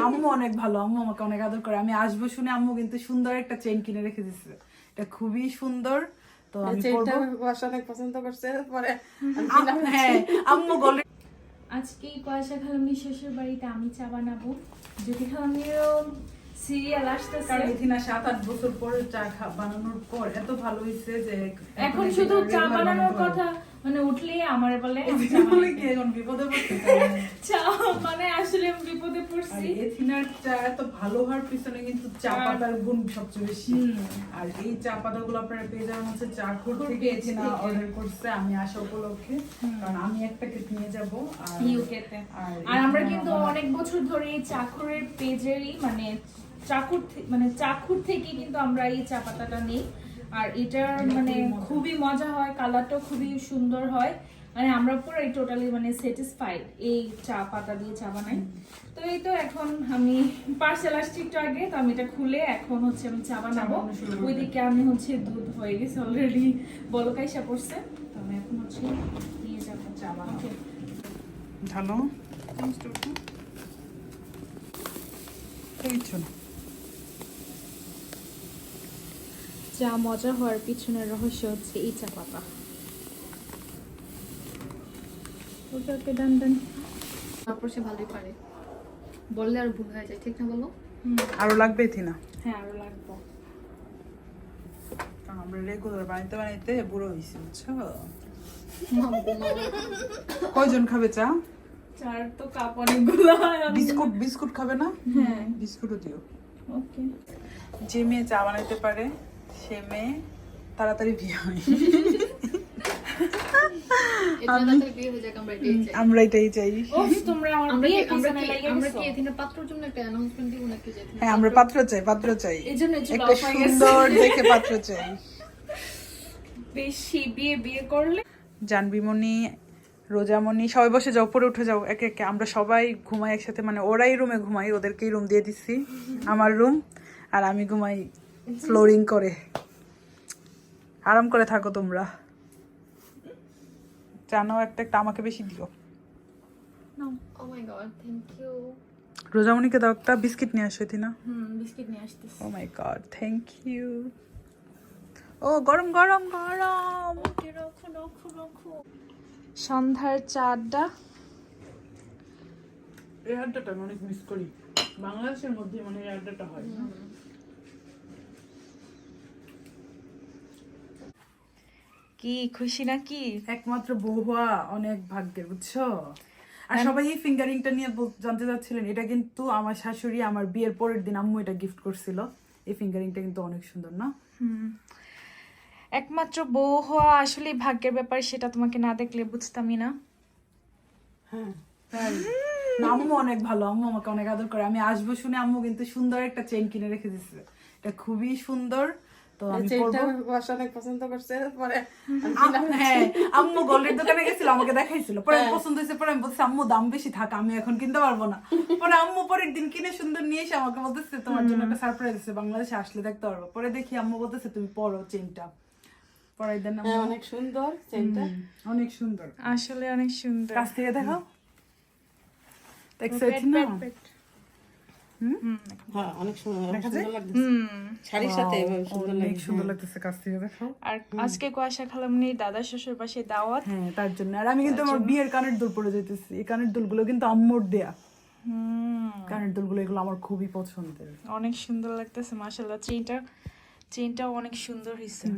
আম্মু অনেক ভালো আম্মু আমাকে অনেক আদর করে। আমি আসব শুনে আম্মু কিন্তু সুন্দর একটা চেন কিনে রেখে দিচ্ছে এটা খুবই সুন্দর তো আমি অনেক পছন্দ করছে পরে হ্যাঁ আম্মু গলে আজকে এই পয়সা খালামনি শ্বশুর বাড়িতে আমি চা বানাবো। যদি খালামনিরও সিরিয়াল আসতেছে কারণ এথিনা সাত আট বছর পরে চা খা বানানোর পর এত ভালো হয়েছে যে এখন শুধু চা বানানোর কথা আমার বলে বলে বানাই। কি এখন? বিপদে পড়তে চা মানে আসলে আমি বিপদে পড়ছি। এথিনার চা এত ভালো হওয়ার পিছনে কিন্তু চা পাতার গুণ সবচেয়ে বেশি। আর এই চা পাতাগুলো আপনারা পেয়ে যাবেন হচ্ছে চা খোর থেকে এথিনা অর্ডার করছে আমি আসা উপলক্ষে। কারণ আমি একটা কেক নিয়ে যাব আর ইউকেতে আর আর আমরা কিন্তু অনেক বছর ধরে এই চাকুরের পেজেরই মানে চাকুর মানে চাকুর থেকে কিন্তু আমরা এই চা পাতাটা নিই। আর এটার এটা মানে খুবই মজা। হয় কালারটাও খুবই সুন্দর হয়। মানে আমরা পুরো টোটালি মানে স্যাটিসফাইড এই চা পাতা দিয়ে চা বানাই। তো এই তো এখন আমি পার্সেল আসছি একটু আগে তো আমি এটা খুলে এখন হচ্ছে আমি চা বানাবো। ওইদিকে আমি হচ্ছে দুধ হয়ে গেছে অলরেডি বলো বলকাইসা পড়ছে তো আমি এখন হচ্ছে নিয়ে যাব চা বানাবো। ঢালো। চা মজা হওয়ার পিছনের রহস্য হচ্ছে এই চা পাতা ওকে ওকে ডান ডান তারপর সে ভালোই পারে। বললে আর ভুল হয়ে যায় ঠিক না বলো? আরও লাগবে এথিনা হ্যাঁ আরও লাগবো। আমরা রেগুলার বানাইতে বানাইতে বুড়ো হয়েছি বুঝছ? কয়জন খাবে চা? চার তো কাপ অনেকগুলো। বিস্কুট বিস্কুট খাবে না? হ্যাঁ। বিস্কুটও দিও। ওকে। যে মেয়ে চা বানাইতে পারে সে মেয়ে তাড়াতাড়ি বিয়ে হয় এটা তাড়াতাড়ি বিয়ে হয়ে যাক আমরা এটাই চাই। হ্যাঁ আমরা পাত্র চাই পাত্র চাই। এই জন্য চুল একটা off গেছে। সুন্দর দেখে পাত্র চাই। বেশি বিয়ে বিয়ে করলে? জানবিমণি রোজামণি সবাই বসে যাও পরে উঠে যাও একে একে। আমরা সবাই ঘুমাই একসাথে মানে ওরাই রুমে ঘুমাই ওদেরকেই রুম দিয়ে দিচ্ছি আমার রুম আর আমি ঘুমাই ফ্লোরিং করে। আরাম করে থাকো তোমরা। জানো একটা একটা আমাকে বেশি দিও। ইউ রোজামণিকে দাও একটা বিস্কিট নিয়ে আসো না হুম বিস্কিট নিয়ে আসতেছি। Oh my god thank you ও গরম গরম গরম। সন্ধ্যার চারটা। এই আড্ডাটা অনেক মিস করি। বাংলাদেশের মধ্যে মানে এই আড্ডাটা হয়। কি? খুশি নাকি? একমাত্র বউ হওয়া অনেক ভাগ্যের বুঝছ? আর সবাই এই ফিঙ্গারিংটা নিয়ে জানতে চাচ্ছিলেন এটা কিন্তু আমার শাশুড়ি আমার বিয়ের পরের দিন আম্মু এটা গিফট করছিল। এই ফিঙ্গারিংটা কিন্তু অনেক সুন্দর না? একমাত্র বউ হওয়া আসলে ভাগ্যের ব্যাপার সেটা তোমাকে না দেখলে বুঝতামই না। হ্যাঁ আম্মু অনেক ভালো আম্মু আমাকে অনেক আদর করে। আমি আসব শুনে আম্মু কিন্তু সুন্দর একটা চেন কিনে রেখে দিচ্ছে এটা খুবই সুন্দর। তো আমি অনেক পছন্দ করছে পরে হ্যাঁ আম্মু গোল্ডের দোকানে গেছিল আমাকে দেখাইছিল। পরে পছন্দ হয়েছে পরে আমি বলছি আম্মু দাম বেশি থাক আমি এখন কিনতে পারব না। পরে আম্মু পরের দিন কিনে সুন্দর নিয়ে এসে আমাকে বলতেছে তোমার জন্য একটা সারপ্রাইজ আছে বাংলাদেশে আসলে দেখতে পারব। পরে দেখি আম্মু বলতেছে তুমি পরো চেনটা। পরাই দিন হ্যাঁ অনেক সুন্দর চেনটা। অনেক সুন্দর। আসলে অনেক সুন্দর। কাছ থেকে দেখো দেখছ না? আজকে কুয়াশা খালামনি দাদা শ্বশুর পাশে দাওয়াত। হ্যাঁ তার জন্য। আর আমি কিন্তু আমার বিয়ের কানের দুল পরে যেতেছি এই কানের দুলগুলো কিন্তু আম্মুর দেয়া। হুম। কানের দুলগুলো এগুলো আমার খুবই পছন্দের। অনেক সুন্দর লাগতেছে মাশাআল্লাহ। চেইনটা চেইনটাও অনেক সুন্দর হয়েছে।